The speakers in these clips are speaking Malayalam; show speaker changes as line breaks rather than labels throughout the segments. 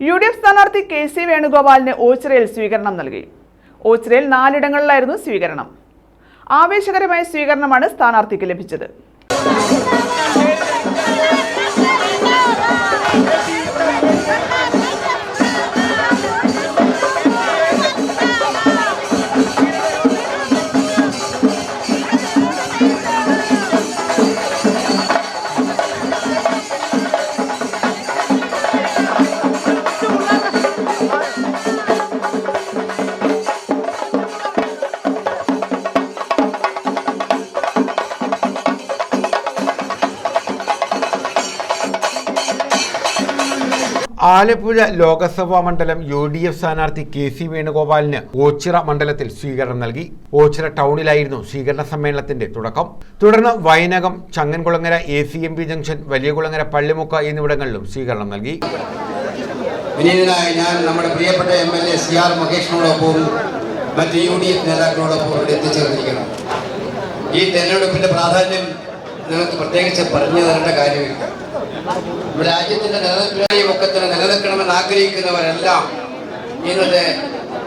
യു ഡി എഫ് സ്ഥാനാർത്ഥി കെ സി വേണുഗോപാലിന് ഓച്ചിറയിൽ സ്വീകരണം നൽകി. ഓച്ചിറയിൽ നാലിടങ്ങളിലായിരുന്നു സ്വീകരണം. ആവേശകരമായ സ്വീകരണമാണ് സ്ഥാനാർത്ഥിക്ക് ലഭിച്ചത്.
ആലപ്പുഴ ലോകസഭാ മണ്ഡലം യു ഡി എഫ് സ്ഥാനാർത്ഥി കെ സി വേണുഗോപാലിന് ഓച്ചിറ മണ്ഡലത്തിൽ സ്വീകരണം നൽകി. ഓച്ചിറ ടൗണിലായിരുന്നു സ്വീകരണ സമ്മേളനത്തിന്റെ തുടക്കം. തുടർന്ന് Vayanakam Changankulangara A C M P junction Valiyakulangara Pallimukku എന്നിവിടങ്ങളിലും സ്വീകരണം നൽകി.
വിനീതനായ ഞാൻ നമ്മുടെ പ്രിയപ്പെട്ട M L A C R മഹേഷിനോടൊപ്പവും മറ്റ് യു ഡി എഫ് നേതാക്കളോടൊപ്പം എത്തിച്ചേർന്നിരിക്കണം. ഈ തെരഞ്ഞെടുപ്പിന്റെ പ്രാധാന്യം നിങ്ങൾക്ക് പ്രത്യേകിച്ച് പറഞ്ഞു തരേണ്ട കാര്യമില്ല. രാജ്യത്തിന്റെ നിലനിൽപ്പിനെയും ഒക്കെ തന്നെ നിലനിൽക്കണമെന്ന് ആഗ്രഹിക്കുന്നവരെല്ലാം ഇന്നത്തെ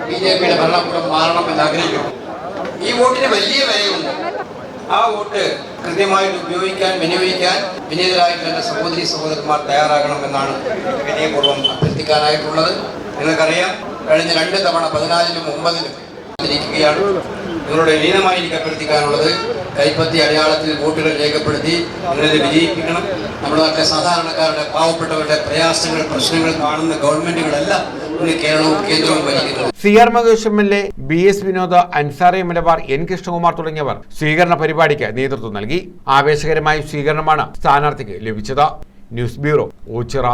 ബി ജെ പിയുടെ ഭരണകൂടം മാറണമെന്ന് ആഗ്രഹിക്കുന്നു. ഈ വോട്ടിന് വലിയ വിലയുണ്ട്. ആ വോട്ട് കൃത്യമായിട്ട് ഉപയോഗിക്കാൻ വിനിയോഗിക്കാൻ വിനീതരായിട്ടുള്ള സഹോദരി സഹോദരന്മാർ തയ്യാറാകണമെന്നാണ് വിനയപൂർവം അഭ്യർത്ഥിക്കാനായിട്ടുള്ളത്. നിങ്ങൾക്കറിയാം കഴിഞ്ഞ രണ്ട് തവണ പതിനാലിലും ഒമ്പതിലും ഇരിക്കുകയാണ് നിങ്ങളുടെ ലീനമായി അഭ്യർത്ഥിക്കാനുള്ളത് കൈപ്പത്തി അടയാളത്തിൽ വോട്ടുകൾ രേഖപ്പെടുത്തി നിങ്ങളിത് വിജയിപ്പിക്കണം. നമ്മുടെ സാധാരണക്കാരുടെ പാവപ്പെട്ടവരുടെ പ്രയാസങ്ങൾ പ്രശ്നങ്ങൾ കാണുന്ന ഗവൺമെന്റുകളല്ല
C R Mahesh M L A B S Vinod Ansari Malabar N Krishnakumar തുടങ്ങിയവർ സ്വീകരണ പരിപാടിക്ക് നേതൃത്വം നൽകി. ആവേശകരമായ സ്വീകരണമാണ് സ്ഥാനാർത്ഥിക്ക് ലഭിച്ചത്. News bureau Ochira.